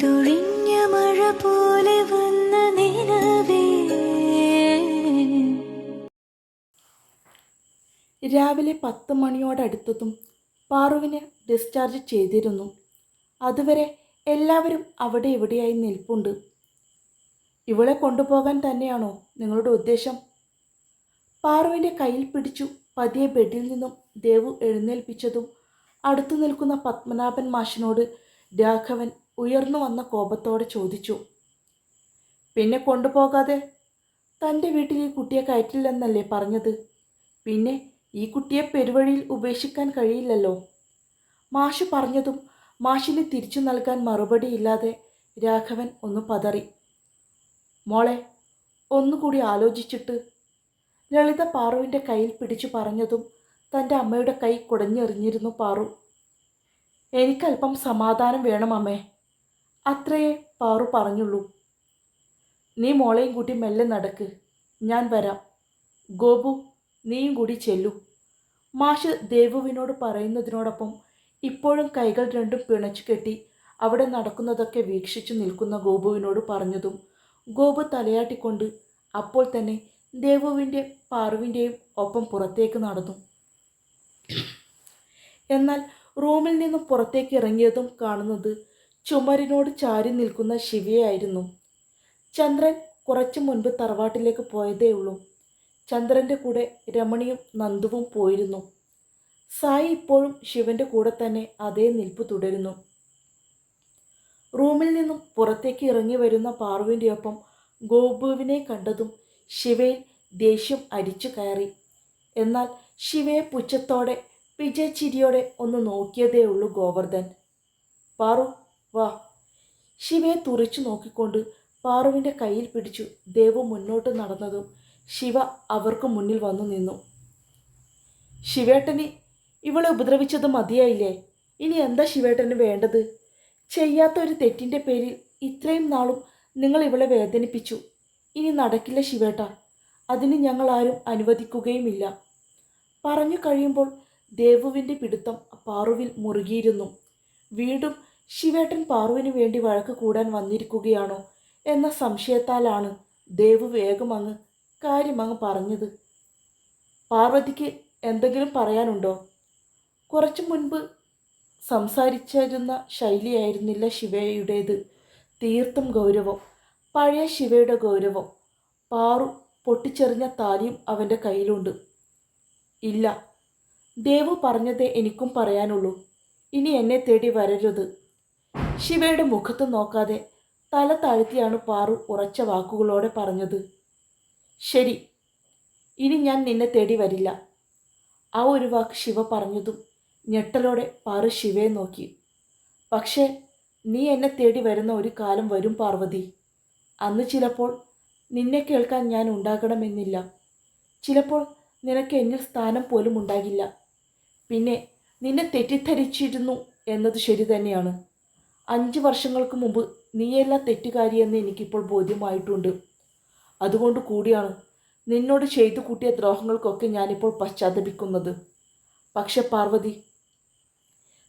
പെയ്തൊഴിഞ്ഞ മഴ പോലെ വന്ന നിലവേ. രാവിലെ പത്ത് മണിയോടടുത്തതും പാറുവിനെ ഡിസ്ചാർജ് ചെയ്തിരുന്നു. അതുവരെ എല്ലാവരും അവിടെ ഇവിടെയായി നിൽപ്പുണ്ട്. ഇവളെ കൊണ്ടുപോകാൻ തന്നെയാണോ നിങ്ങളുടെ ഉദ്ദേശം? പാറുവിന്റെ കയ്യിൽ പിടിച്ചു പതിയെ ബെഡിൽ നിന്നും ദേവു എഴുന്നേൽപ്പിച്ചതും അടുത്തു നിൽക്കുന്ന പത്മനാഭൻ മാഷിനോട് രാഘവൻ ഉയർന്നു വന്ന കോപത്തോടെ ചോദിച്ചു പിന്നെ കൊണ്ടുപോകാതെ? തന്റെ വീട്ടിൽ ഈ കുട്ടിയെ കയറ്റില്ലെന്നല്ലേ പറഞ്ഞത്? പിന്നെ ഈ കുട്ടിയെ പെരുവഴിയിൽ ഉപേക്ഷിക്കാൻ കഴിയില്ലല്ലോ? മാഷ് പറഞ്ഞതും മാഷിന് തിരിച്ചു നൽകാൻ മറുപടിയില്ലാതെ രാഘവൻ ഒന്ന് പതറി. മോളെ ഒന്നുകൂടി ആലോചിച്ചിട്ട്. ലളിത പാറുവിന്റെ കയ്യിൽ പിടിച്ചു പറഞ്ഞതും തന്റെ അമ്മയുടെ കൈ കുടഞ്ഞെറിഞ്ഞിരുന്നു പാറു. എനിക്കല്പം സമാധാനം വേണം അമ്മേ. അത്രയേ പാറു പറഞ്ഞുള്ളൂ. നീ മോളെയും കൂട്ടി മെല്ലെ നടക്ക്. ഞാൻ വരാം. ഗോപു നീയും കൂടി ചെല്ലു. മാഷ് ദേവുവിനോട് പറയുന്നതിനോടൊപ്പം ഇപ്പോഴും കൈകൾ രണ്ടും പിണച്ചു കെട്ടി അവിടെ നടക്കുന്നതൊക്കെ വീക്ഷിച്ചു നിൽക്കുന്ന ഗോപുവിനോട് പറഞ്ഞതും ഗോപു തലയാട്ടിക്കൊണ്ട് അപ്പോൾ തന്നെ ദേവുവിന്റെ പാറുവിന്റെയും ഒപ്പം പുറത്തേക്ക് നടന്നു. എന്നാൽ റൂമിൽ നിന്നും പുറത്തേക്ക് ഇറങ്ങിയതും കാണുന്നത് ചുമരിനോട് ചാരി നിൽക്കുന്ന ശിവയായിരുന്നു. ചന്ദ്രൻ കുറച്ചു മുൻപ് തറവാട്ടിലേക്ക് പോയതേ ഉള്ളൂ. ചന്ദ്രന്റെ കൂടെ രമണിയും നന്ദുവും പോയിരുന്നു. സായി ഇപ്പോഴും ശിവന്റെ കൂടെ തന്നെ അതേ നിൽപ്പ് തുടരുന്നു. റൂമിൽ നിന്നും പുറത്തേക്ക് ഇറങ്ങി വരുന്ന പാർവിന്റെ ഒപ്പം ഗോപുവിനെ കണ്ടതും ശിവയിൽ ദേഷ്യം അരിച്ചു കയറി. എന്നാൽ ശിവയെ പുച്ഛത്തോടെ വിജയച്ചിരിയോടെ ഒന്ന് നോക്കിയതേ ഉള്ളൂ ഗോവർദ്ധൻ. പാറു വാ. ശിവയെ തുറച്ചു നോക്കിക്കൊണ്ട് പാറുവിന്റെ കയ്യിൽ പിടിച്ചു ദേവു മുന്നോട്ട് നടന്നതും ശിവ അവർക്ക് മുന്നിൽ വന്നു നിന്നു. ശിവേട്ടന് ഇവളെ ഉപദ്രവിച്ചത് മതിയായില്ലേ? ഇനി എന്താ ശിവേട്ടന് വേണ്ടത്? ചെയ്യാത്ത ഒരു തെറ്റിന്റെ പേരിൽ ഇത്രയും നാളും നിങ്ങൾ ഇവളെ വേദനിപ്പിച്ചു. ഇനി നടക്കില്ല ശിവേട്ട. അതിന് ഞങ്ങൾ ആരും അനുവദിക്കുകയുമില്ല. പറഞ്ഞു കഴിയുമ്പോൾ ദേവുവിന്റെ പിടുത്തം പാറുവിൽ മുറുകിയിരുന്നു. വീണ്ടും ശിവേട്ടൻ പാറുവിന് വേണ്ടി വഴക്ക് കൂടാൻ വന്നിരിക്കുകയാണോ എന്ന സംശയത്താലാണ് ദേവ് വേഗം അങ്ങ് കാര്യമങ്ങ് പറഞ്ഞത്. പാർവതിക്ക് എന്തെങ്കിലും പറയാനുണ്ടോ? കുറച്ചു മുൻപ് സംസാരിച്ചിരുന്ന ശൈലിയായിരുന്നില്ല ശിവയുടേത്. തീർത്തും ഗൗരവം. പഴയ ശിവയുടെ ഗൗരവം. പാറു പൊട്ടിച്ചെറിഞ്ഞ താലിയും അവന്റെ കയ്യിലുണ്ട്. ഇല്ല. ദേവു പറഞ്ഞതേ എനിക്കും പറയാനുള്ളൂ. ഇനി എന്നെ തേടി വരരുത്. ശിവയുടെ മുഖത്ത് നോക്കാതെ തല താഴ്ത്തിയാണ് പാറു ഉറച്ച വാക്കുകളോടെ പറഞ്ഞത്. ശരി ഇനി ഞാൻ നിന്നെ തേടി വരില്ല. ആ ഒരു വാക്ക് ശിവ പറഞ്ഞതും ഞെട്ടലോടെ പാറു ശിവയെ നോക്കി. പക്ഷേ നീ എന്നെ തേടി വരുന്ന ഒരു കാലം വരും പാർവതി. അന്ന് ചിലപ്പോൾ നിന്നെ കേൾക്കാൻ ഞാൻ ഉണ്ടാകണമെന്നില്ല. ചിലപ്പോൾ നിനക്ക് എന്നിൽ സ്ഥാനം പോലും ഉണ്ടാകില്ല. പിന്നെ നിന്നെ തെറ്റിദ്ധരിച്ചിരുന്നു എന്നത് ശരി തന്നെയാണ്. അഞ്ച് വർഷങ്ങൾക്ക് മുമ്പ് നീയല്ല തെറ്റുകാരിയെന്ന് എനിക്കിപ്പോൾ ബോധ്യമായിട്ടുണ്ട്. അതുകൊണ്ട് കൂടിയാണ് നിന്നോട് ചെയ്തു കൂട്ടിയ ദ്രോഹങ്ങൾക്കൊക്കെ ഞാനിപ്പോൾ പശ്ചാത്തപിക്കുന്നത്. പക്ഷെ പാർവതി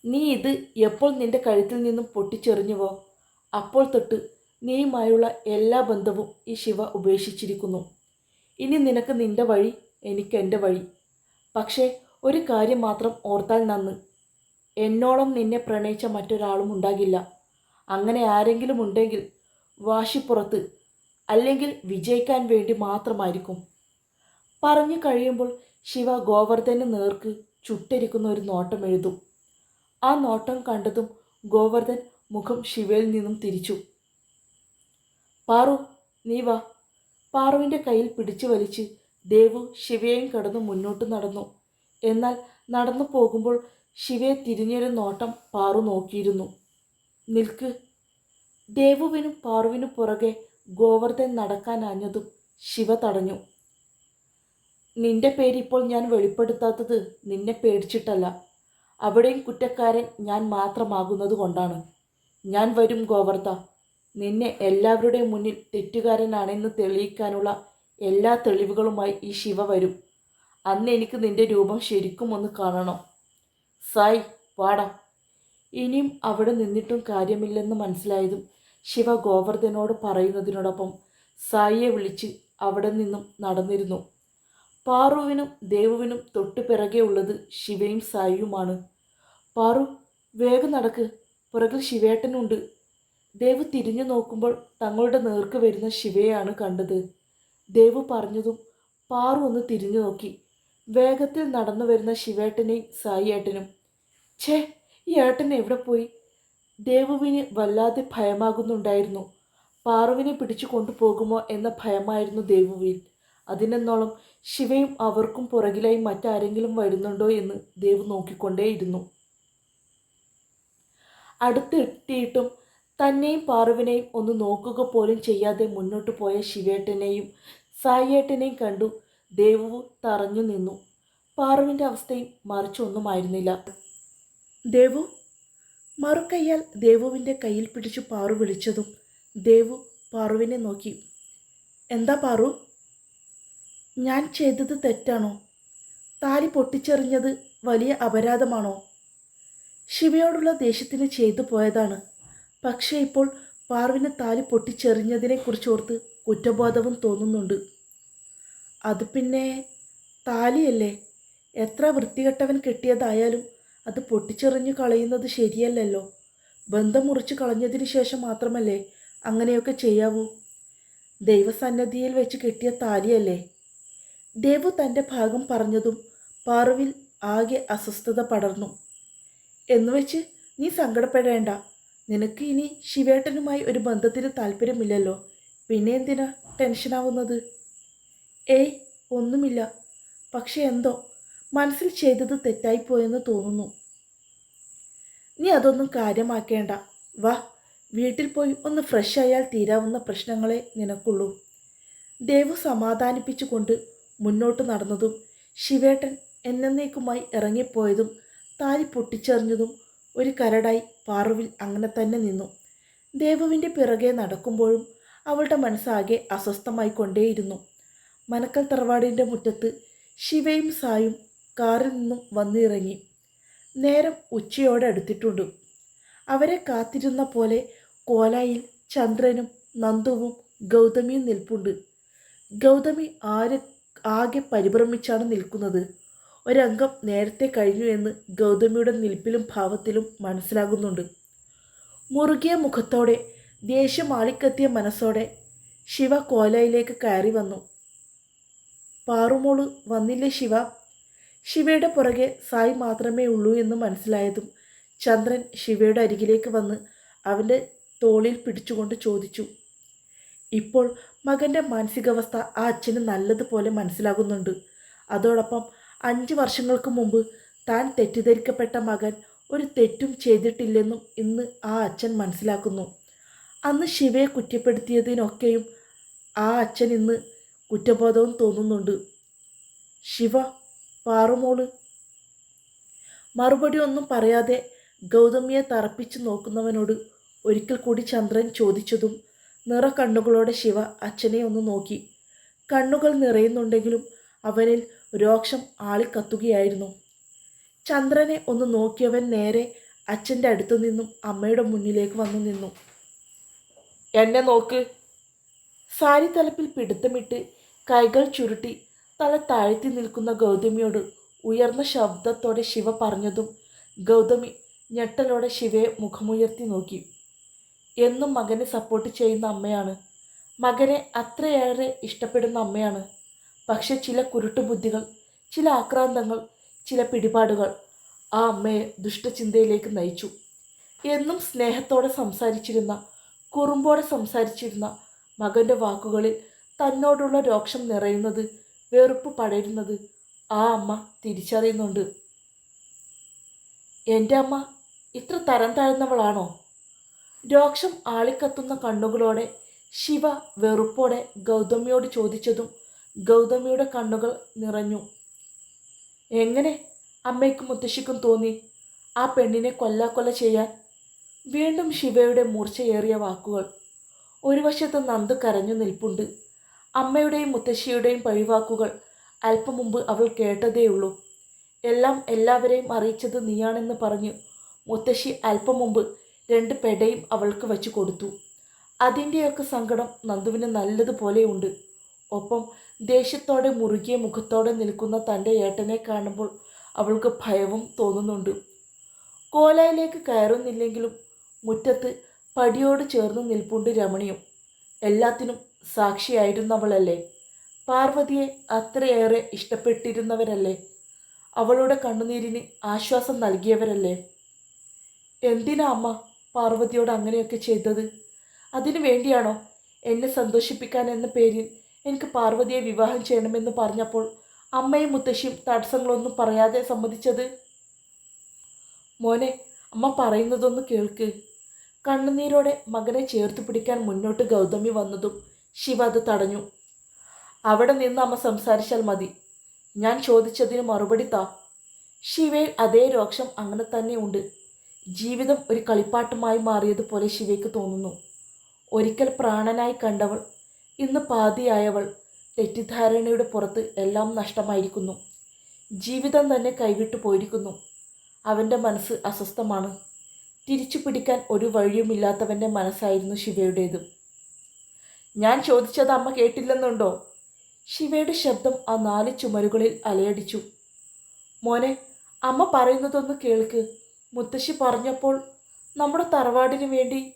നീ ഇത് എപ്പോൾ നിന്റെ കഴുത്തിൽ നിന്നും പൊട്ടിച്ചെറിഞ്ഞുവോ അപ്പോൾ തൊട്ട് നീയുമായുള്ള എല്ലാ ബന്ധവും ഈ ശിവ ഉപേക്ഷിച്ചിരിക്കുന്നു. ഇനി നിനക്ക് നിന്റെ വഴി എനിക്ക് എന്റെ വഴി. പക്ഷേ ഒരു കാര്യം മാത്രം ഓർത്താൽ നന്ന്. എന്നോളം നിന്നെ പ്രണയിച്ച മറ്റൊരാളും ഉണ്ടാകില്ല. അങ്ങനെ ആരെങ്കിലും ഉണ്ടെങ്കിൽ വാശിപ്പുറത്ത് അല്ലെങ്കിൽ വിജയിക്കാൻ വേണ്ടി മാത്രമായിരിക്കും. പറഞ്ഞു കഴിയുമ്പോൾ ശിവ ഗോവർദ്ധന് നേർക്ക് ചുട്ടരിക്കുന്ന ഒരു നോട്ടം എഴുതും. ആ നോട്ടം കണ്ടതും ഗോവർദ്ധൻ മുഖം ശിവയിൽ നിന്നും തിരിച്ചു. പാറു നീ വാ. പാറുവിന്റെ കയ്യിൽ പിടിച്ചു വലിച്ച് ദേവു ശിവയെയും കടന്ന് മുന്നോട്ട് നടന്നു. എന്നാൽ നടന്നു പോകുമ്പോൾ ശിവയെ തിരിഞ്ഞൊരു നോട്ടം പാറു നോക്കിയിരുന്നു. നിൽക്ക്. ദേവുവിനും പാറുവിനും പുറകെ ഗോവർദ്ധൻ നടക്കാനാഞ്ഞതും ശിവ തടഞ്ഞു. നിന്റെ പേരിപ്പോൾ ഞാൻ വെളിപ്പെടുത്താത്തത് നിന്നെ പേടിച്ചിട്ടല്ല. അവിടെയും കുറ്റക്കാരൻ ഞാൻ മാത്രമാകുന്നത് കൊണ്ടാണ്. ഞാൻ വരും ഗോവർദ്ധ. നിന്നെ എല്ലാവരുടെയും മുന്നിൽ തെറ്റുകാരനാണെന്ന് തെളിയിക്കാനുള്ള എല്ലാ തെളിവുകളുമായി ഈ ശിവ വരും. അന്ന് എനിക്ക് നിന്റെ രൂപം ശരിക്കും ഒന്ന് കാണണം. സായ് വാടാ. ഇനിയും അവിടെ നിന്നിട്ടും കാര്യമില്ലെന്ന് മനസ്സിലായതും ശിവ ഗോവർദ്ധനോട് പറയുന്നതിനോടൊപ്പം സായിയെ വിളിച്ച് അവിടെ നിന്നും നടന്നിരുന്നു. പാറുവിനും ദേവുവിനും തൊട്ടു പിറകെ ഉള്ളത് ശിവയും സായിയുമാണ്. പാറു വേഗം നടക്ക്. പുറകിൽ ശിവേട്ടനുണ്ട്. ദേവ് തിരിഞ്ഞു നോക്കുമ്പോൾ തങ്ങളുടെ നേർക്ക് വരുന്ന ശിവയാണ് കണ്ടത്. ദേവ് പറഞ്ഞതും പാറു ഒന്ന് തിരിഞ്ഞു നോക്കി. വേഗത്തിൽ നടന്നു വരുന്ന ശിവേട്ടനെയും സായിയേട്ടനും ഛേ ഈ ഏട്ടൻ എവിടെ പോയി? ദേവുവിന് വല്ലാതെ ഭയമാകുന്നുണ്ടായിരുന്നു. പാറുവിനെ പിടിച്ചു കൊണ്ടുപോകുമോ എന്ന ഭയമായിരുന്നു ദേവുവിൽ അതിനെന്നോളം ശിവയും അവർക്കും പുറകിലായി മറ്റാരെങ്കിലും വരുന്നുണ്ടോ എന്ന് ദേവ് നോക്കിക്കൊണ്ടേയിരുന്നു. അടുത്തെത്തിയിട്ടും തന്നെയും പാറുവിനെയും ഒന്ന് നോക്കുക പോലും ചെയ്യാതെ മുന്നോട്ട് പോയ ശിവേട്ടനെയും സായിയേട്ടനെയും കണ്ടു. ദേവു തറഞ്ഞു നിന്നു. പാറുവിന്റെ അവസ്ഥയും മറിച്ചൊന്നുമായിരുന്നില്ല. ദേവു മറുകയ്യാൽ ദേവുവിന്റെ കയ്യിൽ പിടിച്ചു പാറു വിളിച്ചതും ദേവു പാറുവിനെ നോക്കി. എന്താ പാറു? ഞാൻ ചെയ്തത് തെറ്റാണോ? താലി പൊട്ടിച്ചെറിഞ്ഞത് വലിയ അപരാധമാണോ? ശിവയോടുള്ള ദേഷ്യത്തിന് ചെയ്തു പോയതാണ്. പക്ഷേ ഇപ്പോൾ പാർവിന് താലി പൊട്ടിച്ചെറിഞ്ഞതിനെക്കുറിച്ചോർത്ത് കുറ്റബോധവും തോന്നുന്നുണ്ട്. അത് പിന്നെ താലിയല്ലേ? എത്ര വൃത്തികെട്ടവൻ കെട്ടിയതായാലും അത് പൊട്ടിച്ചെറിഞ്ഞു കളയുന്നത് ശരിയല്ലല്ലോ. ബന്ധം മുറിച്ച് കളഞ്ഞതിന് ശേഷം മാത്രമല്ലേ അങ്ങനെയൊക്കെ ചെയ്യാവൂ? ദൈവസന്നദ്ധിയിൽ വെച്ച് കിട്ടിയ താലിയല്ലേ? ദേവു തന്റെ ഭാഗം പറഞ്ഞതും പാറുവിൽ ആകെ അസ്വസ്ഥത പടർന്നു. എന്നുവെച്ച് നീ സങ്കടപ്പെടേണ്ട. നിനക്ക് ഇനി ശിവേട്ടനുമായി ഒരു ബന്ധത്തിന് താല്പര്യമില്ലല്ലോ പിന്നെ എന്തിനാ ടെൻഷനാവുന്നത്? ഏയ് ഒന്നുമില്ല. പക്ഷെ എന്തോ മനസ്സിൽ ചെയ്തത് തെറ്റായിപ്പോയെന്ന് തോന്നുന്നു. നീ അതൊന്നും കാര്യമാക്കേണ്ട. വാ വീട്ടിൽ പോയി ഒന്ന് ഫ്രഷ് ആയാൽ തീരാവുന്ന പ്രശ്നങ്ങളെ നിനക്കുള്ളൂ. ദേവു സമാധാനിപ്പിച്ചുകൊണ്ട് മുന്നോട്ട് നടന്നതും ശിവേട്ടൻ എന്നേക്കുമായി ഇറങ്ങിപ്പോയതും താലി പൊട്ടിച്ചെറിഞ്ഞതും ഒരു കരടായി പാറുവിൽ അങ്ങനെ തന്നെ നിന്നു. ദേവുവിന്റെ പിറകെ നടക്കുമ്പോഴും അവളുടെ മനസ്സാകെ അസ്വസ്ഥമായി കൊണ്ടേയിരുന്നു മനക്കൽ തറവാടിന്റെ മുറ്റത്ത് ശിവയും സായും കാറിൽ നിന്നും വന്നിറങ്ങി. നേരം ഉച്ചയോടെ അടുത്തിട്ടുണ്ട്. അവരെ കാത്തിരുന്ന പോലെ കോലായിൽ ചന്ദ്രനും നന്ദുവും ഗൗതമിയും നിൽപ്പുണ്ട്. ഗൗതമി ആര് ആകെ പരിഭ്രമിച്ചാണ് നിൽക്കുന്നത്. ഒരംഗം നേരത്തെ കഴിഞ്ഞു എന്ന് ഗൗതമിയുടെ നിൽപ്പിലും ഭാവത്തിലും മനസ്സിലാകുന്നുണ്ട്. മുറുകിയ മുഖത്തോടെ ദേഷ്യം ആളിക്കത്തിയ മനസ്സോടെ ശിവ കോലയിലേക്ക് കയറി വന്നു. പാറുമോൾ വന്നില്ലേ ശിവ? ശിവയുടെ പുറകെ സായി മാത്രമേ ഉള്ളൂ എന്ന് മനസ്സിലായതും ചന്ദ്രൻ ശിവയുടെ അരികിലേക്ക് വന്ന് അവന്റെ തോളിൽ പിടിച്ചുകൊണ്ട് ചോദിച്ചു. ഇപ്പോൾ മകന്റെ മാനസികാവസ്ഥ ആ അച്ഛന് നല്ലതുപോലെ മനസ്സിലാകുന്നുണ്ട്. അതോടൊപ്പം അഞ്ച് വർഷങ്ങൾക്ക് മുമ്പ് താൻ തെറ്റിദ്ധരിക്കപ്പെട്ട മകൻ ഒരു തെറ്റും ചെയ്തിട്ടില്ലെന്നും ഇന്ന് ആ അച്ഛൻ മനസ്സിലാക്കുന്നു. അന്ന് ശിവയെ കുറ്റപ്പെടുത്തിയതിനൊക്കെയും ആ അച്ഛൻ ഇന്ന് കുറ്റബോധവും തോന്നുന്നുണ്ട്. ശിവ പാറുമോൾ. മറുപടി ഒന്നും പറയാതെ ഗൗതമിയെ തറപ്പിച്ചു നോക്കുന്നവനോട് ഒരിക്കൽ കൂടി ചന്ദ്രൻ ചോദിച്ചതും നിറ കണ്ണുകളോടെ ശിവ അച്ഛനെ ഒന്ന് നോക്കി. കണ്ണുകൾ നിറയുന്നുണ്ടെങ്കിലും അവനിൽ രോക്ഷം ആളിക്കത്തുകയായിരുന്നു ചന്ദ്രനെ ഒന്ന് നോക്കിയവൻ നേരെ അച്ഛന്റെ അടുത്തു നിന്നും അമ്മയുടെ മുന്നിലേക്ക് വന്നു നിന്നു. എന്നെ നോക്ക്. സാരി തലപ്പിൽ പിടുത്തമിട്ട് കൈകൾ ചുരുട്ടി തല താഴ്ത്തി നിൽക്കുന്ന ഗൗതമിയോട് ഉയർന്ന ശബ്ദത്തോടെ ശിവ പറഞ്ഞതും ഗൗതമി ഞെട്ടലോടെ ശിവയെ മുഖമുയർത്തി നോക്കി. എന്നും മകനെ സപ്പോർട്ട് ചെയ്യുന്ന അമ്മയാണ്. മകനെ അത്രയേറെ ഇഷ്ടപ്പെടുന്ന അമ്മയാണ്. പക്ഷെ ചില കുരുട്ടുബുദ്ധികൾ ചില ആക്രാന്തങ്ങൾ ചില പിടിപാടുകൾ ആ അമ്മയെ ദുഷ്ടചിന്തയിലേക്ക് നയിച്ചു. എന്നും സ്നേഹത്തോടെ സംസാരിച്ചിരുന്ന കുറുമ്പോടെ സംസാരിച്ചിരുന്ന മകന്റെ വാക്കുകളിൽ തന്നോടുള്ള രോക്ഷം നിറയുന്നത് വെറുപ്പ് പടരുന്നത് ആ അമ്മ തിരിച്ചറിയുന്നുണ്ട്. എന്റെ അമ്മ ഇത്ര തരം താഴ്ന്നവളാണോ? രോക്ഷം ആളിക്കത്തുന്ന കണ്ണുകളോടെ ശിവ വെറുപ്പോടെ ഗൗതമിയോട് ചോദിച്ചതും ഗൗതമിയുടെ കണ്ണുകൾ നിറഞ്ഞു. എങ്ങനെ അമ്മയ്ക്കും മുത്തശ്ശിക്കും തോന്നി ആ പെണ്ണിനെ കൊല്ലാക്കൊല ചെയ്യാൻ? വീണ്ടും ശിവയുടെ മൂർച്ചയേറിയ വാക്കുകൾ. ഒരു വശത്ത് നന്ദ് കരഞ്ഞു നിൽപ്പുണ്ട് അമ്മയുടെയും മുത്തശ്ശിയുടെയും പഴിവാക്കുകൾ അല്പം മുമ്പ് അവൾ കേട്ടതേയുള്ളൂ. എല്ലാം എല്ലാവരെയും അറിയിച്ചത് നീയാണെന്ന് പറഞ്ഞു മുത്തശ്ശി അല്പം മുമ്പ് രണ്ട് പെടയും അവൾക്ക് വച്ചു കൊടുത്തു. അതിന്റെയൊക്കെ സങ്കടം നന്ദുവിന് നല്ലതുപോലെയുണ്ട് ഒപ്പം ദേഷ്യത്തോടെ മുറുകിയ മുഖത്തോടെ നിൽക്കുന്ന തന്റെ ഏട്ടനെ കാണുമ്പോൾ അവൾക്ക് ഭയവും തോന്നുന്നുണ്ട്. കോലയിലേക്ക് കയറുന്നില്ലെങ്കിലും മുറ്റത്ത് പടിയോട് ചേർന്ന് നിൽപ്പുണ്ട് രമണിയും. എല്ലാത്തിനും സാക്ഷിയായിരുന്നവളല്ലേ പാർവതിയെ അത്രയേറെ ഇഷ്ടപ്പെട്ടിരുന്നവരല്ലേ? അവളുടെ കണ്ണുനീരിന് ആശ്വാസം നൽകിയവരല്ലേ? എന്തിനാ അമ്മ പാർവതിയോട് അങ്ങനെയൊക്കെ ചെയ്തത്? അതിനു വേണ്ടിയാണോ എന്നെ സന്തോഷിപ്പിക്കാൻ എന്ന പേരിൽ എനിക്ക് പാർവതിയെ വിവാഹം ചെയ്യണമെന്ന് പറഞ്ഞപ്പോൾ അമ്മയും മുത്തശ്ശിയും തടസ്സങ്ങളൊന്നും പറയാതെ സമ്മതിച്ചത്? മോനെ അമ്മ പറയുന്നതൊന്ന് കേൾക്ക്. കണ്ണുനീരോടെ മകനെ ചേർത്ത് പിടിക്കാൻ മുന്നോട്ട് ഗൗതമി വന്നതും ശിവ അത് തടഞ്ഞു. അവിടെ നിന്ന് അമ്മ സംസാരിച്ചാൽ മതി. ഞാൻ ചോദിച്ചതിന് മറുപടി താ. ശിവയിൽ അതേ രോക്ഷം അങ്ങനെ തന്നെ ഉണ്ട്. ജീവിതം ഒരു കളിപ്പാട്ടമായി മാറിയതുപോലെ ശിവയ്ക്ക് തോന്നുന്നു. ഒരിക്കൽ പ്രാണനായി കണ്ടവൾ ഇന്ന് പാതിയായവൾ തെറ്റിദ്ധാരണയുടെ പുറത്ത് എല്ലാം നഷ്ടമായിരിക്കുന്നു. ജീവിതം തന്നെ കൈവിട്ടു പോയിരിക്കുന്നു. അവന്റെ മനസ്സ് അസ്വസ്ഥമാണ്. തിരിച്ചു പിടിക്കാൻ ഒരു വഴിയുമില്ലാത്തവന്റെ മനസ്സായിരുന്നു ശിവയുടേത്. ഞാൻ ചോദിച്ചത് അമ്മ കേട്ടില്ലെന്നുണ്ടോ? ശിവയുടെ ശബ്ദം ആ നാല് ചുമരുകളിൽ അലയടിച്ചു. മോനെ അമ്മ പറയുന്നതൊന്ന് കേൾക്ക്. മുത്തശ്ശി പറഞ്ഞപ്പോൾ നമ്മുടെ തറവാടിന് വേണ്ടി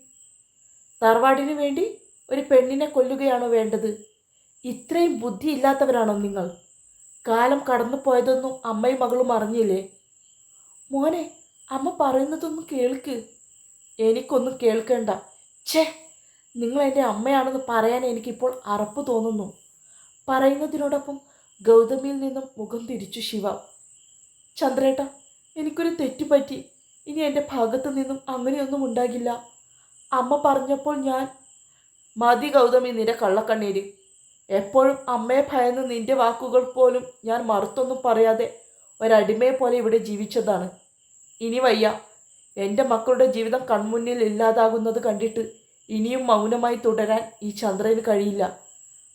തറവാടിന് വേണ്ടി ഒരു പെണ്ണിനെ കൊല്ലുകയാണോ വേണ്ടത്? ഇത്രയും ബുദ്ധിയില്ലാത്തവരാണോ നിങ്ങൾ? കാലം കടന്നു പോയതൊന്നും അമ്മയും മകളും അറിഞ്ഞില്ലേ? മോനെ അമ്മ പറയുന്നതൊന്നും കേൾക്ക്. എനിക്കൊന്നും കേൾക്കണ്ട. ഛേ! നിങ്ങൾ എന്റെ അമ്മയാണെന്ന് പറയാൻ എനിക്കിപ്പോൾ അറപ്പ് തോന്നുന്നു. പറയുന്നതിനോടൊപ്പം ഗൗതമിയിൽ നിന്നും മുഖം തിരിച്ചു ശിവ. ചന്ദ്രേട്ട എനിക്കൊരു തെറ്റുപറ്റി ഇനി എന്റെ ഭാഗത്തു നിന്നും അങ്ങനെയൊന്നും ഉണ്ടാകില്ല. അമ്മ പറഞ്ഞപ്പോൾ ഞാൻ മതി ഗൗതമി നിന്റെ കള്ളക്കണ്ണീര്. എപ്പോഴും അമ്മയെ ഭയന്ന് നിന്റെ വാക്കുകൾ പോലും ഞാൻ മറുത്തൊന്നും പറയാതെ ഒരടിമയെ പോലെ ഇവിടെ ജീവിച്ചതാണ്. ഇനി വയ്യ. എന്റെ മക്കളുടെ ജീവിതം കൺമുന്നിൽ ഇല്ലാതാകുന്നത് കണ്ടിട്ട് ഇനിയും മൗനമായി തുടരാൻ ഈ ചന്ദ്രന് കഴിയില്ല.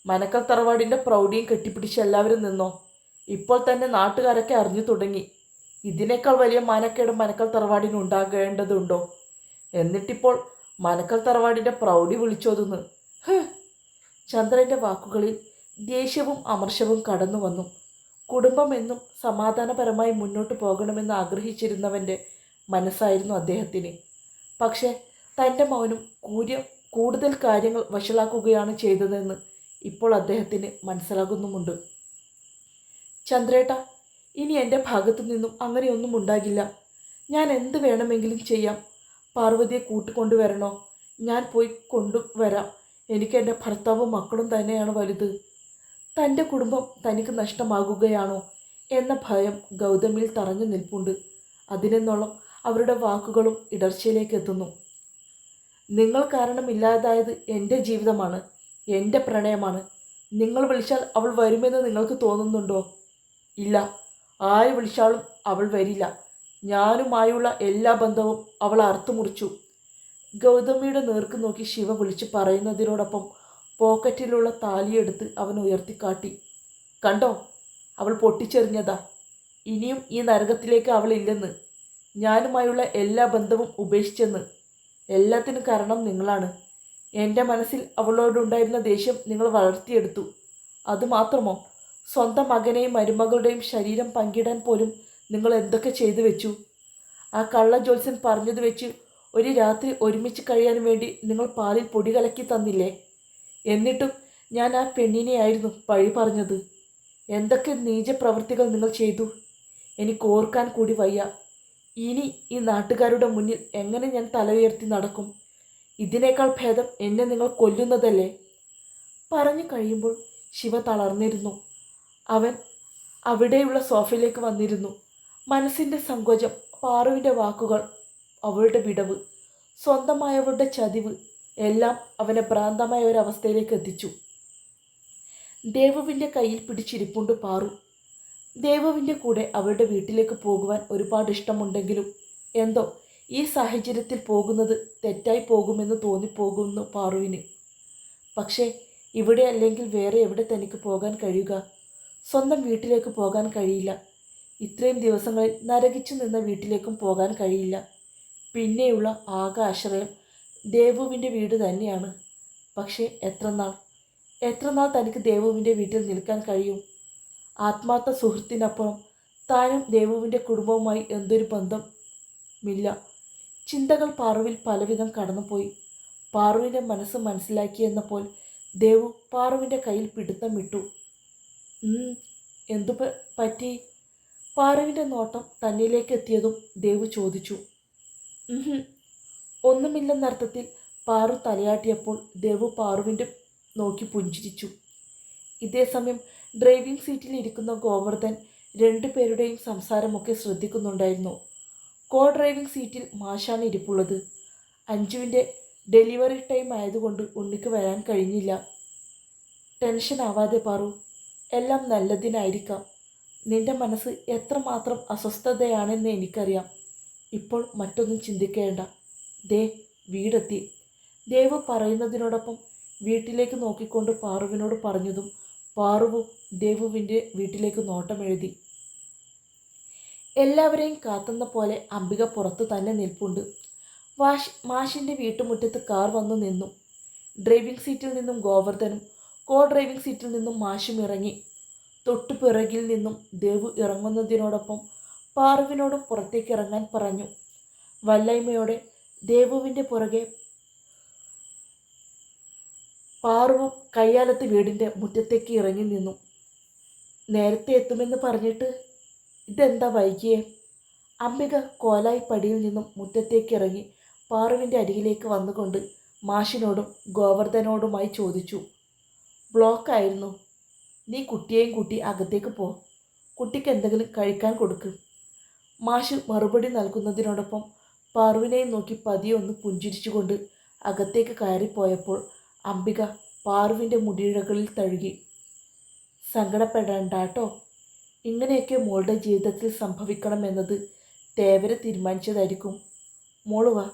മനക്കൽ തറവാടിന്റെ പ്രൗഢിയും കെട്ടിപ്പിടിച്ച് എല്ലാവരും നിന്നോ? ഇപ്പോൾ തന്നെ നാട്ടുകാരൊക്കെ അറിഞ്ഞു തുടങ്ങി. ഇതിനേക്കാൾ വലിയ മാനക്കേട് മനക്കൽ തറവാടിന് ഉണ്ടാകേണ്ടതുണ്ടോ? എന്നിട്ടിപ്പോൾ മനക്കൽ തറവാടിന്റെ പ്രൗഢി വിളിച്ചോതുന്നു. ചന്ദ്രന്റെ വാക്കുകളിൽ ദേഷ്യവും അമർഷവും കടന്നു വന്നു. കുടുംബമെന്നും സമാധാനപരമായി മുന്നോട്ട് പോകണമെന്ന് ആഗ്രഹിച്ചിരുന്നവന്റെ മനസ്സായിരുന്നു അദ്ദേഹത്തിന്. പക്ഷേ തന്റെ മൗനം കൂര്യ കൂടുതൽ കാര്യങ്ങൾ വഷളാക്കുകയാണ് ചെയ്തതെന്ന് ഇപ്പോൾ അദ്ദേഹത്തിന് മനസ്സിലാകുന്നുമുണ്ട്. ചന്ദ്രേട്ട ഇനി എന്റെ ഭാഗത്തു നിന്നും അങ്ങനെയൊന്നും ഉണ്ടാകില്ല. ഞാൻ എന്ത് വേണമെങ്കിലും ചെയ്യാം. പാർവതിയെ കൂട്ടിക്കൊണ്ടുവരണോ? ഞാൻ പോയി കൊണ്ടുവരാം. എനിക്ക് എന്റെ ഭർത്താവും മക്കളും തന്നെയാണ് വലുത്. തന്റെ കുടുംബം തനിക്ക് നഷ്ടമാകുകയാണോ എന്ന ഭയം ഗൗതമിൽ തറഞ്ഞു നിൽപ്പുണ്ട്. അതിനെന്നോളം അവരുടെ വാക്കുകളും ഇടർച്ചയിലേക്ക് എത്തുന്നു. നിങ്ങൾ കാരണം ഇല്ലാതായത് എന്റെ ജീവിതമാണ് എന്റെ പ്രണയമാണ്. നിങ്ങൾ വിളിച്ചാൽ അവൾ വരുമെന്ന് നിങ്ങൾക്ക് തോന്നുന്നുണ്ടോ? ഇല്ല. ആര് വിളിച്ചാലും അവൾ വരില്ല. ഞാനുമായുള്ള എല്ലാ ബന്ധവും അവൾ അറുത്തുമുറിച്ചു. ഗൗതമിയുടെ നേർക്ക് നോക്കി ശിവ വിളിച്ച് പറയുന്നതിനോടൊപ്പം പോക്കറ്റിലുള്ള താലിയെടുത്ത് അവൻ ഉയർത്തിക്കാട്ടി. കണ്ടോ? അവൾ പൊട്ടിച്ചെറിഞ്ഞതാ. ഇനിയും ഈ നരകത്തിലേക്ക് അവളില്ലെന്ന് ഞാനുമായുള്ള എല്ലാ ബന്ധവും ഉപേക്ഷിച്ചെന്ന്. എല്ലാത്തിനും കാരണം നിങ്ങളാണ്. എന്റെ മനസ്സിൽ അവളോടുണ്ടായിരുന്ന ദേഷ്യം നിങ്ങൾ വളർത്തിയെടുത്തു. അതുമാത്രമോ സ്വന്തം മകനെയും മരുമകളുടെയും ശരീരം പങ്കിടാൻ പോലും നിങ്ങൾ എന്തൊക്കെ ചെയ്തു വെച്ചു? ആ കള്ള ജോത്സ്യൻ പറഞ്ഞത് വെച്ച് ഒരു രാത്രി ഒരുമിച്ച് കഴിയാൻ വേണ്ടി നിങ്ങൾ പാലിൽ പൊടി കലക്കി തന്നില്ലേ? എന്നിട്ടും ഞാൻ ആ പെണ്ണിനെയായിരുന്നു പഴി പറഞ്ഞത്. എന്തൊക്കെ നീചപ്രവൃത്തികൾ നിങ്ങൾ ചെയ്തു? എനിക്ക് ഓർക്കാൻ കൂടി വയ്യ. ഇനി ഈ നാട്ടുകാരുടെ മുന്നിൽ എങ്ങനെ ഞാൻ തല ഉയർത്തി നടക്കും? ഇതിനേക്കാൾ ഭേദം എന്നെ നിങ്ങൾ കൊല്ലുന്നതല്ലേ? പറഞ്ഞു കഴിയുമ്പോൾ ശിവ തളർന്നിരുന്നു. അവൻ അവിടെയുള്ള സോഫയിലേക്ക് വന്നിരുന്നു. മനസ്സിന്റെ സങ്കോചം പാറുവിന്റെ വാക്കുകൾ അവളുടെ വിടവ് സ്വന്തമായവളുടെ ചതിവ് എല്ലാം അവനെ ഭ്രാന്തമായ ഒരവസ്ഥയിലേക്ക് എത്തിച്ചു. ദേവുവിന്റെ കയ്യിൽ പിടിച്ചിരിപ്പുണ്ട് പാറു. ദേവുവിന്റെ കൂടെ അവരുടെ വീട്ടിലേക്ക് പോകുവാൻ ഒരുപാട് ഇഷ്ടമുണ്ടെങ്കിലും എന്തോ ഈ സാഹചര്യത്തിൽ പോകുന്നത് തെറ്റായി പോകുമെന്ന് തോന്നിപ്പോകുന്നു പാറുവിന്. പക്ഷേ ഇവിടെ അല്ലെങ്കിൽ വേറെ എവിടെ തനിക്ക് പോകാൻ കഴിയുക? സ്വന്തം വീട്ടിലേക്ക് പോകാൻ കഴിയില്ല. ഇത്രയും ദിവസങ്ങളിൽ നരകിച്ചു നിന്ന വീട്ടിലേക്കും പോകാൻ കഴിയില്ല. പിന്നെയുള്ള ആകെ ആശ്രയം ദേവുവിന്റെ വീട് തന്നെയാണ്. പക്ഷേ എത്ര നാൾ? എത്ര നാൾ തനിക്ക് ദേവുവിന്റെ വീട്ടിൽ നിൽക്കാൻ കഴിയും? ആത്മാർത്ഥ സുഹൃത്തിനപ്പുറം താനും ദേവുവിന്റെ കുടുംബവുമായി എന്തൊരു ബന്ധം ഇല്ല ചിന്തകൾ പാറുവിൽ പലവിധം കടന്നുപോയി. പാറുവിന്റെ മനസ്സ് മനസ്സിലാക്കിയെന്നപ്പോൾ ദേവു പാറുവിന്റെ കയ്യിൽ പിടുത്തം വിട്ടു "ഉം, എന്തു പറ്റി? പാറുവിന്റെ നോട്ടം തന്നിലേക്ക് എത്തിയതും ദേവു ചോദിച്ചു. "ഉഹും, ഒന്നുമില്ലെന്നർത്ഥത്തിൽ പാറു തലയാട്ടിയപ്പോൾ ദേവു പാറുവിന്റെ നോക്കി പുഞ്ചിരിച്ചു. ഇതേസമയം ഡ്രൈവിംഗ് സീറ്റിൽ ഇരിക്കുന്ന ഗോവർദ്ധൻ രണ്ടുപേരുടെയും സംസാരമൊക്കെ ശ്രദ്ധിക്കുന്നുണ്ടായിരുന്നു. കോ ഡ്രൈവിംഗ് സീറ്റിൽ മാഷാണ് ഇരിപ്പുള്ളത്. അഞ്ജുവിന്റെ ഡെലിവറി ടൈം ആയതുകൊണ്ട് ഉണ്ണിക്ക് വരാൻ കഴിഞ്ഞില്ല. ടെൻഷൻ ആവാതെ പാറു എല്ലാം നല്ലതിനായിരിക്കാം. നിന്റെ മനസ്സ് എത്രമാത്രം അസ്വസ്ഥതയാണെന്ന് എനിക്കറിയാം. ഇപ്പോൾ മറ്റൊന്നും ചിന്തിക്കേണ്ട. ദേ വീടെത്തി. ദേവ് പറയുന്നതിനോടൊപ്പം വീട്ടിലേക്ക് നോക്കിക്കൊണ്ട് പാറുവിനോട് പറഞ്ഞതും പാറുവും ദേവുവിന്റെ വീട്ടിലേക്ക് നോട്ടമെഴുതി. എല്ലാവരെയും കാത്തുന്ന പോലെ അംബിക പുറത്തു തന്നെ നിൽപ്പുണ്ട്. വാഷ് മാഷിന്റെ വീട്ടുമുറ്റത്ത് കാർ വന്നു നിന്നു. ഡ്രൈവിംഗ് സീറ്റിൽ നിന്നും ഗോവർദ്ധനും കോ ഡ്രൈവിംഗ് സീറ്റിൽ നിന്നും മാഷും ഇറങ്ങി. തൊട്ടു പിറകിൽ നിന്നും ദേവു ഇറങ്ങുന്നതിനോടൊപ്പം പാറുവിനോടും പുറത്തേക്ക് ഇറങ്ങാൻ പറഞ്ഞു. വല്ലായ്മയോടെ ദേവുവിന്റെ പുറകെ പാറുവും കയ്യാലത്ത് വീടിന്റെ മുറ്റത്തേക്ക് ഇറങ്ങി നിന്നു. നേരത്തെ എത്തുമെന്ന് പറഞ്ഞിട്ട് ഇതെന്താ വൈകിയെ? അംബിക കോലായി പടിയിൽ നിന്നും മുറ്റത്തേക്ക് ഇറങ്ങി പാറുവിന്റെ അരികിലേക്ക് വന്നുകൊണ്ട് മാഷിനോടും ഗോവർദ്ധനോടുമായി ചോദിച്ചു ബ്ലോക്കായിരുന്നു. നീ കുട്ടിയെയും കൂട്ടി അകത്തേക്ക് പോ. കുട്ടിക്ക് എന്തെങ്കിലും കഴിക്കാൻ കൊടുക്ക്. മാഷ് മറുപടി നൽകുന്നതിനോടൊപ്പം പാറുവിനെയും നോക്കി പതിയെ ഒന്ന് പുഞ്ചിരിച്ചുകൊണ്ട് അകത്തേക്ക് കയറിപ്പോയപ്പോൾ അംബിക പാറുവിന്റെ മുടിയിഴകളിൽ തഴുകി. സങ്കടപ്പെടേണ്ടാട്ടോ. ഇങ്ങനെയൊക്കെ മോളുടെ ജീവിതത്തിൽ സംഭവിക്കണമെന്നത് തേവരെ തീരുമാനിച്ചതായിരിക്കും. മോൾ വാ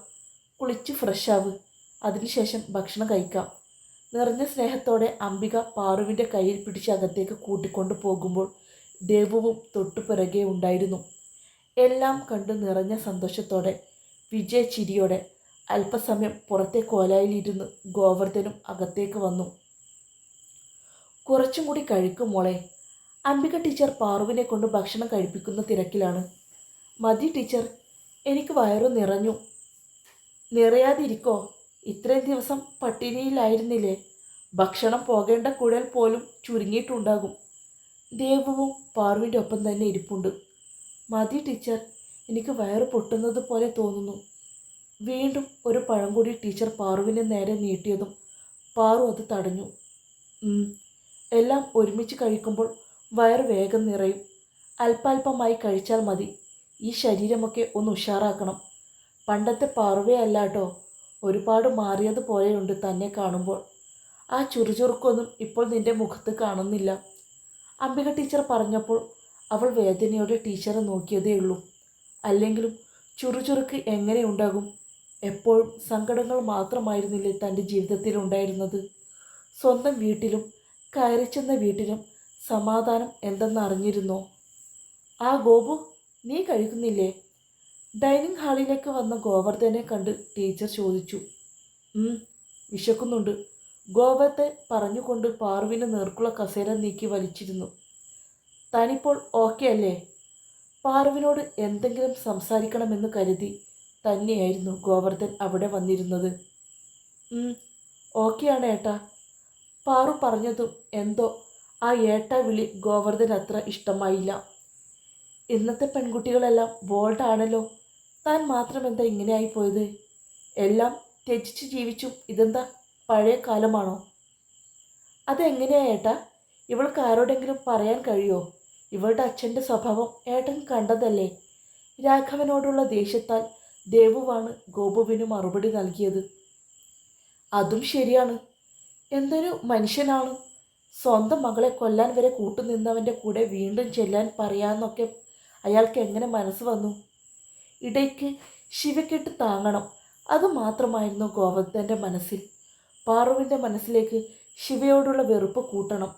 കുളിച്ച് ഫ്രഷാവ്. അതിനുശേഷം ഭക്ഷണം കഴിക്കാം. നിറഞ്ഞ സ്നേഹത്തോടെ അംബിക പാറുവിന്റെ കയ്യിൽ പിടിച്ച് അകത്തേക്ക് കൂട്ടിക്കൊണ്ടു പോകുമ്പോൾ ദേവുവും തൊട്ടു പിറകെ ഉണ്ടായിരുന്നു. എല്ലാം കണ്ട് നിറഞ്ഞ സന്തോഷത്തോടെ വിജയ ചിരിയോടെ അല്പസമയം പുറത്തെ കോലായിലിരുന്ന് ഗോവർദ്ധനും അകത്തേക്ക് വന്നു. കുറച്ചും കൂടി കഴിക്കും മോളെ. അംബിക ടീച്ചർ പാറുവിനെ കൊണ്ട് ഭക്ഷണം കഴിപ്പിക്കുന്ന തിരക്കിലാണ്. മതി ടീച്ചർ എനിക്ക് വയറു നിറഞ്ഞു. നിറയാതിരിക്കോ? ഇത്രയും ദിവസം പട്ടിണിയിലായിരുന്നില്ലേ? ഭക്ഷണം പോകേണ്ട കുഴൽ പോലും ചുരുങ്ങിയിട്ടുണ്ടാകും. ദേവവും പാറുവിന്റെ ഒപ്പം തന്നെ ഇരിപ്പുണ്ട്. മതി ടീച്ചർ എനിക്ക് വയറ് പൊട്ടുന്നത് പോലെ തോന്നുന്നു. വീണ്ടും ഒരു പഴംകൂടി ടീച്ചർ പാറുവിനെ നേരെ നീട്ടിയതും പാറു അത് തടഞ്ഞു. എല്ലാം ഒരുമിച്ച് കഴിക്കുമ്പോൾ വയറ് വേഗം നിറയും. അല്പാൽപമായി കഴിച്ചാൽ മതി. ഈ ശരീരമൊക്കെ ഒന്ന് ഉഷാറാക്കണം. പണ്ടത്തെ പാറുവേ അല്ലാട്ടോ ഒരുപാട് മാറിയതുപോലെയുണ്ട് തന്നെ കാണുമ്പോൾ. ആ ചുറുചുറുക്കൊന്നും ഇപ്പോൾ നിന്റെ മുഖത്ത് കാണുന്നില്ല. അംബിക ടീച്ചർ പറഞ്ഞപ്പോൾ അവൾ വേദനയോടെ ടീച്ചറെ നോക്കിയതേ ഉള്ളൂ അല്ലെങ്കിലും ചുറുചുറുക്ക് എങ്ങനെ ഉണ്ടാകും? എപ്പോഴും സങ്കടങ്ങൾ മാത്രമായിരുന്നില്ലേ തന്റെ ജീവിതത്തിൽ ഉണ്ടായിരുന്നത് സ്വന്തം വീട്ടിലും കയറി ചെന്ന വീട്ടിലും സമാധാനം എന്തെന്ന് അറിഞ്ഞിരുന്നോ? ആ ഗോപു നീ കഴിക്കുന്നില്ലേ ഡൈനിങ് ഹാളിലേക്ക് വന്ന ഗോവർദ്ധനെ കണ്ട് ടീച്ചർ ചോദിച്ചു. "ഉം, വിശക്കുന്നുണ്ട്. ഗോവർദ്ധൻ പറഞ്ഞുകൊണ്ട് പാർവിന് നേർക്കുള്ള കസേര നീക്കി വലിച്ചിരുന്നു. താനിപ്പോൾ ഓക്കെ അല്ലേ? പാർവിനോട് എന്തെങ്കിലും സംസാരിക്കണമെന്ന് കരുതി തന്നെയായിരുന്നു ഗോവർദ്ധൻ അവിടെ വന്നിരുന്നത്. "ഉം, ഓക്കെയാണ് ഏട്ടാ. പാറു പറഞ്ഞതും എന്തോ ആ ഏട്ട വിളി ഗോവർദ്ധൻ അത്ര ഇഷ്ടമായില്ല. ഇന്നത്തെ പെൺകുട്ടികളെല്ലാം ബോൾഡാണല്ലോ താൻ മാത്രം എന്താ ഇങ്ങനെയായി പോയത് എല്ലാം ത്യജിച്ച് ജീവിച്ചും ഇതെന്താ പഴയ കാലമാണോ? അതെങ്ങനെയാ ഏട്ടാ? ഇവൾക്ക് ആരോടെങ്കിലും പറയാൻ കഴിയോ? ഇവളുടെ അച്ഛന്റെ സ്വഭാവം ഏട്ടൻ കണ്ടതല്ലേ? രാഘവനോടുള്ള ദേഷ്യത്താൽ ദേവുവാണ് ഗോപുവിന് മറുപടി നൽകിയത്. അതും ശരിയാണ്. എന്തൊരു മനുഷ്യനാണ്. സ്വന്തം മകളെ കൊല്ലാൻ വരെ കൂട്ടുനിന്നവന്റെ കൂടെ വീണ്ടും ചെല്ലാൻ പറയാമെന്നൊക്കെ അയാൾക്ക് എങ്ങനെ മനസ്സ് വന്നു? ഇടയ്ക്ക് ശിവക്കെട്ട് താങ്ങണം. അതുമാത്രമായിരുന്നു ഗോവർദ്ധന്റെ മനസ്സിൽ. പാറുവിന്റെ മനസ്സിലേക്ക് ശിവയോടുള്ള വെറുപ്പ് കൂട്ടണം.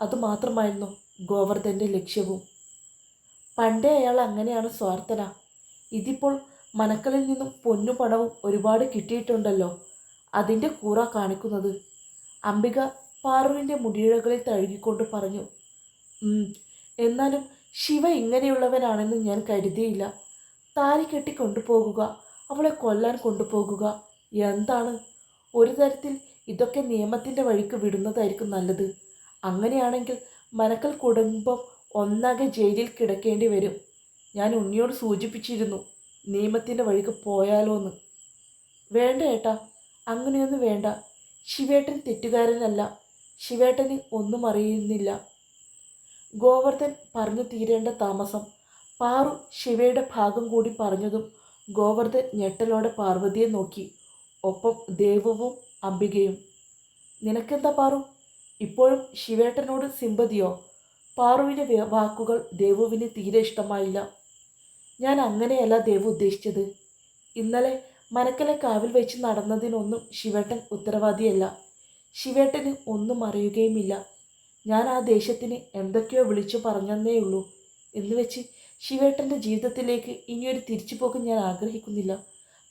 അതുമാത്രമായിരുന്നു ഗോവർദ്ധന്റെ ലക്ഷ്യവും. പണ്ടേ അയാൾ അങ്ങനെയാണ് സ്വാർത്ഥന. ഇതിപ്പോൾ മനക്കളിൽ നിന്നും പൊന്നു പണവും ഒരുപാട് കിട്ടിയിട്ടുണ്ടല്ലോ. അതിന്റെ കൂറ കാണിക്കുന്നത്. അംബിക പാറുവിന്റെ മുടിയിഴകളിൽ തഴുകിക്കൊണ്ട് പറഞ്ഞു "ഉം, എന്നാലും ശിവ ഇങ്ങനെയുള്ളവനാണെന്ന് ഞാൻ കരുതിയില്ല. താലി കെട്ടി കൊണ്ടുപോകുക അവളെ കൊല്ലാൻ കൊണ്ടുപോകുക. എന്താണ്? ഒരു തരത്തിൽ ഇതൊക്കെ നിയമത്തിന്റെ വഴിക്ക് വിടുന്നതായിരിക്കും നല്ലത്. അങ്ങനെയാണെങ്കിൽ മനക്കൽ കുടുംബം ഒന്നാകെ ജയിലിൽ കിടക്കേണ്ടി വരും. ഞാൻ ഉണ്ണിയോട് സൂചിപ്പിച്ചിരുന്നു. നിയമത്തിന്റെ വഴിക്ക് പോയാലോ എന്ന് വേണ്ട ഏട്ടാ അങ്ങനെയൊന്നും വേണ്ട. ശിവേട്ടൻ തെറ്റുകാരനല്ല. ശിവേട്ടന് ഒന്നും അറിയുന്നില്ല. ഗോവർദ്ധൻ പറഞ്ഞു തീരേണ്ട താമസം. പാറു ശിവയുടെ ഭാഗം കൂടി പറഞ്ഞതും ഗോവർദ്ധൻ ഞെട്ടലോടെ പാർവതിയെ നോക്കി. ഒപ്പം ദേവവും അംബികയും. നിനക്കെന്താ പാറു? ഇപ്പോഴും ശിവേട്ടനോട് സിമ്പതിയോ? പാറുവിന്റെ വാക്കുകൾ ദേവുവിന് തീരെ ഇഷ്ടമായില്ല. ഞാൻ അങ്ങനെയല്ല ദേവ് ഉദ്ദേശിച്ചത്. ഇന്നലെ മനക്കലെ കാവിൽ വെച്ച് നടന്നതിനൊന്നും ശിവേട്ടൻ ഉത്തരവാദിയല്ല. ശിവേട്ടന് ഒന്നും അറിയുകയുമില്ല. ഞാൻ ആ ദേശത്തിന് എന്തൊക്കെയോ വിളിച്ചു പറഞ്ഞെന്നേയുള്ളൂ. എന്ന് വെച്ച് ശിവേട്ടന്റെ ജീവിതത്തിലേക്ക് ഇനിയൊരു തിരിച്ചുപോക്ക് ഞാൻ ആഗ്രഹിക്കുന്നില്ല.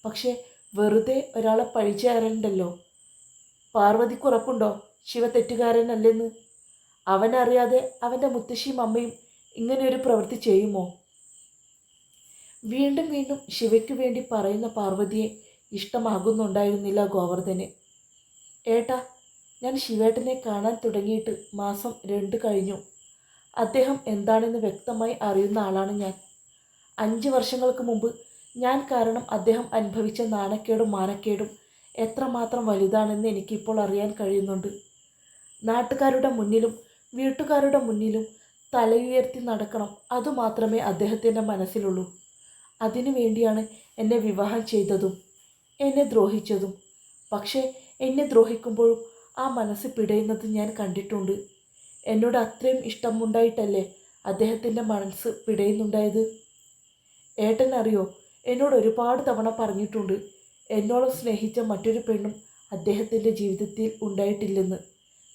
പക്ഷേ വെറുതെ ഒരാളെ പഴിച്ചേരണ്ടല്ലോ പാർവതിക്ക് ഉറപ്പുണ്ടോ? ശിവ തെറ്റുകാരനല്ലെന്ന്. അവനറിയാതെ അവന്റെ മുത്തശ്ശിയും അമ്മയും ഇങ്ങനെയൊരു പ്രവൃത്തി ചെയ്യുമോ? വീണ്ടും വീണ്ടും ശിവയ്ക്ക് വേണ്ടി പറയുന്ന പാർവതിയെ ഇഷ്ടമാകുന്നുണ്ടായിരുന്നില്ല ഗോവർദ്ധന്. ഏട്ടാ ഞാൻ ശിവേട്ടനെ കാണാൻ തുടങ്ങിയിട്ട് മാസം രണ്ട് കഴിഞ്ഞു. അദ്ദേഹം എന്താണെന്ന് വ്യക്തമായി അറിയുന്ന ആളാണ് ഞാൻ. അഞ്ച് വർഷങ്ങൾക്ക് മുമ്പ് ഞാൻ കാരണം അദ്ദേഹം അനുഭവിച്ച നാണക്കേടും മാനക്കേടും എത്രമാത്രം വലുതാണെന്ന് എനിക്കിപ്പോൾ അറിയാൻ കഴിയുന്നുണ്ട്. നാട്ടുകാരുടെ മുന്നിലും വീട്ടുകാരുടെ മുന്നിലും തലയുയർത്തി നടക്കണം അതുമാത്രമേ അദ്ദേഹത്തിന്റെ മനസ്സിലുള്ളൂ. അതിനു വേണ്ടിയാണ് എന്നെ വിവാഹം ചെയ്തതും എന്നെ ദ്രോഹിച്ചതും. പക്ഷേ എന്നെ ദ്രോഹിക്കുമ്പോഴും ആ മനസ്സ് പിടയുന്നത് ഞാൻ കണ്ടിട്ടുണ്ട്. എന്നോട് അത്രയും ഇഷ്ടമുണ്ടായിട്ടല്ലേ അദ്ദേഹത്തിന്റെ മനസ്സ് പിടയുന്നുണ്ടായത്? ഏട്ടൻ അറിയോ എന്നോട് ഒരുപാട് തവണ പറഞ്ഞിട്ടുണ്ട് എന്നോളം സ്നേഹിച്ച മറ്റൊരു പെണ്ണും അദ്ദേഹത്തിന്റെ ജീവിതത്തിൽ ഉണ്ടായിട്ടില്ലെന്ന്.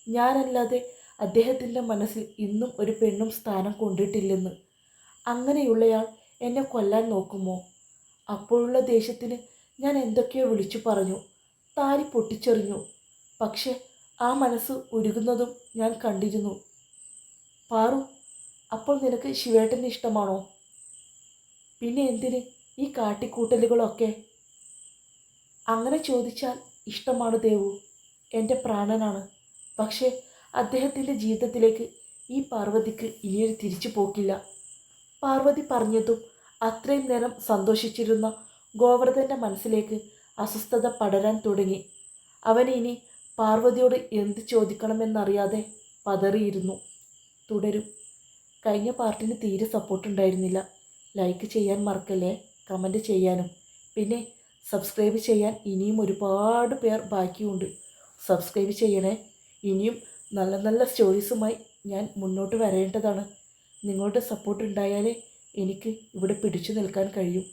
ഞാനല്ലാതെ അദ്ദേഹത്തിന്റെ മനസ്സിൽ ഇന്നും ഒരു പെണ്ണും സ്ഥാനം കൊണ്ടിട്ടില്ലെന്ന്. അങ്ങനെയുള്ളയാൾ എന്നെ കൊല്ലാൻ നോക്കുമോ? അപ്പോഴുള്ള ദേഷ്യത്തിന് ഞാൻ എന്തൊക്കെയോ വിളിച്ചു പറഞ്ഞു. താരി പൊട്ടിച്ചെറിഞ്ഞു. പക്ഷെ ആ മനസ്സ് ഉരുകുന്നതും ഞാൻ കണ്ടിരുന്നു. പാറു അപ്പോൾ നിനക്ക് ശിവേട്ടനെ ഇഷ്ടമാണോ? പിന്നെ എന്തിന് ഈ കാട്ടിക്കൂട്ടലുകളൊക്കെ? അങ്ങനെ ചോദിച്ചാൽ ഇഷ്ടമാണ് ദേവു. എന്റെ പ്രാണനാണ്. പക്ഷേ അദ്ദേഹത്തിന്റെ ജീവിതത്തിലേക്ക് ഈ പാർവതിക്ക് ഇനിയൊരു തിരിച്ചു പോക്കില്ല പാർവതി പറഞ്ഞതും അത്രയും നേരം സന്തോഷിച്ചിരുന്ന ഗോവർദ്ധന്റെ മനസ്സിലേക്ക് അസ്വസ്ഥത പടരാൻ തുടങ്ങി. അവൻ ഇനി പാർവതിയോട് എന്ത് ചോദിക്കണമെന്നറിയാതെ പതറിയിരുന്നു. തുടരും. കഴിഞ്ഞ പാർട്ടിന് തീരെ സപ്പോർട്ട് ഉണ്ടായിരുന്നില്ല. ലൈക്ക് ചെയ്യാൻ മറക്കല്ലേ? കമന്റ് ചെയ്യാനും. പിന്നെ സബ്സ്ക്രൈബ് ചെയ്യാൻ ഇനിയും ഒരുപാട് പേർ ബാക്കിയുണ്ട്. സബ്സ്ക്രൈബ് ചെയ്യണേ. ഇനിയും നല്ല നല്ല സ്റ്റോറീസുമായി ഞാൻ മുന്നോട്ട് വരേണ്ടതാണ്. നിങ്ങളുടെ സപ്പോർട്ട് ഉണ്ടായാലേ എനിക്ക് ഇവിടെ പിടിച്ചു നിൽക്കാൻ കഴിയും.